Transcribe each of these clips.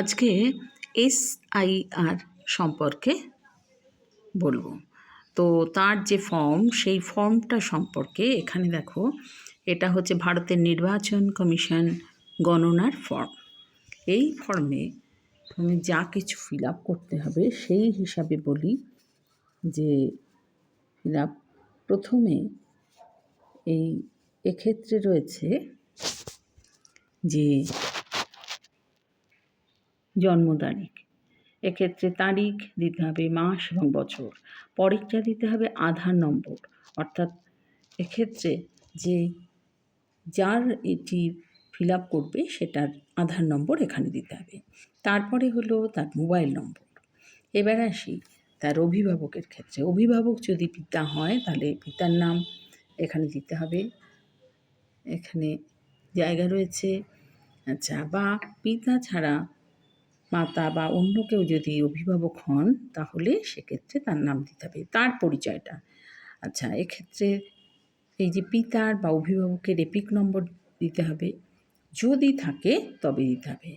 আজকে এসআইআর সম্পর্কে বলব। তো তার যে ফর্ম, সেই ফর্মটা সম্পর্কে এখানে দেখো, এটা হচ্ছে ভারতের নির্বাচন কমিশন গণনার ফর্ম। এই ফর্মে তুমি যা কিছু ফিল আপ করতে হবে, সেই হিসাবে বলি যে ফিল আপ প্রথমে এই এক্ষেত্রে রয়েছে যে জন্ম তারিখ। এক্ষেত্রে তারিখ দিতে হবে মাস এবং বছর। পরেরটা দিতে হবে আধার নম্বর। অর্থাৎ এক্ষেত্রে যে যার এটি ফিল আপ করবে সেটার আধার নম্বর এখানে দিতে হবে। তারপরে হলো তার মোবাইল নম্বর। এবার আসি তার অভিভাবকের ক্ষেত্রে। অভিভাবক যদি পিতা হয় তাহলে পিতার নাম এখানে দিতে হবে। এখানে জায়গা রয়েছে। আচ্ছা বা পিতা ছাড়া মাতা বা অন্য কেউ যদি অভিভাবক হন, তাহলে সেক্ষেত্রে তার নাম দিতে হবে, তার পরিচয়টা। আচ্ছা এক্ষেত্রে এই যে পিতার বা অভিভাবকের এপিক নম্বর দিতে হবে, যদি থাকে তবে দিতে হবে।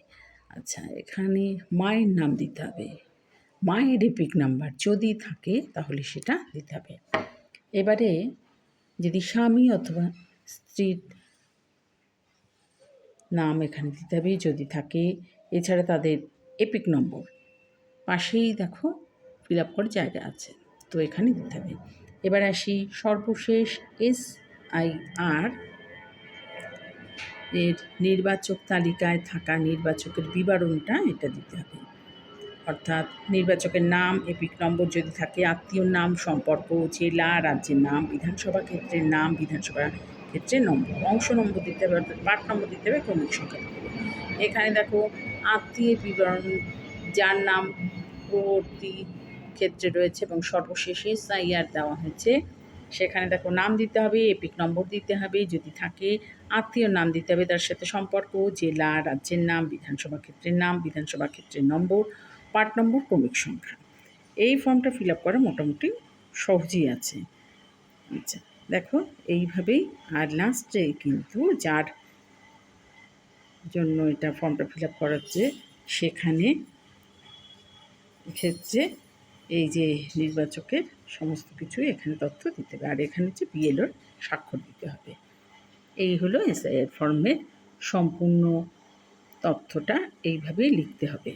আচ্ছা এখানে মায়ের নাম দিতে হবে, মায়ের এপিক নাম্বার যদি থাকে, তাহলে সেটা দিতে হবে। এবারে যদি স্বামী অথবা স্ত্রীর নাম এখানে দিতে হবে, যদি থাকে, এছাড়া তাদের এপিক নম্বর। পাশেই দেখো ফিল আপ করার জায়গা আছে। তো এখানে দিতে হবে। এবার আসি সর্বশেষ এস আই আর এর নির্বাচক তালিকায় থাকা নির্বাচকের বিবরণটা এটা দিতে হবে। অর্থাৎ নির্বাচকের নাম, এপিক নম্বর যদি থাকে আত্মীয়র নাম, সম্পর্ক, জেলা, রাজ্যের নাম, বিধানসভা ক্ষেত্রের নাম, বিধানসভা ক্ষেত্রের নম্বর, অংশ নম্বর দিতে হবে, অর্থাৎ পার্ট নম্বর দিতে হবে, ক্রমিক সংখ্যা এখানে দেখো আত্মীয়ের বিবরণ, যার নাম পূর্ববর্তী ক্ষেত্রে রয়েছে এবং সর্বশেষে সাইয়ার দেওয়া হয়েছে। সেখানে দেখো নাম দিতে হবে, এপিক নম্বর দিতে হবে, যদি থাকে আত্মীয় নাম দিতে হবে, তার সাথে সম্পর্ক, জেলা, রাজ্যের নাম, বিধানসভা ক্ষেত্রের নাম, বিধানসভা ক্ষেত্রের নম্বর, পার্ট নম্বর, ক্রমিক সংখ্যা। এই ফর্মটা ফিল আপ করা মোটামুটি সহজই আছে। আচ্ছা দেখো এইভাবেই আর লাস্টে কিন্তু যার জন্য এটা ফর্মটা ফিল আপ করাচ্ছে সেখানে ক্ষেত্রে এই যে নির্বাচকের সমস্ত কিছু এখানে তথ্য দিতে হবে। আর এখানে হচ্ছে বিএলওর স্বাক্ষর দিতে হবে। এই হলো এসআইআর ফর্মের সম্পূর্ণ তথ্যটা এইভাবেই লিখতে হবে।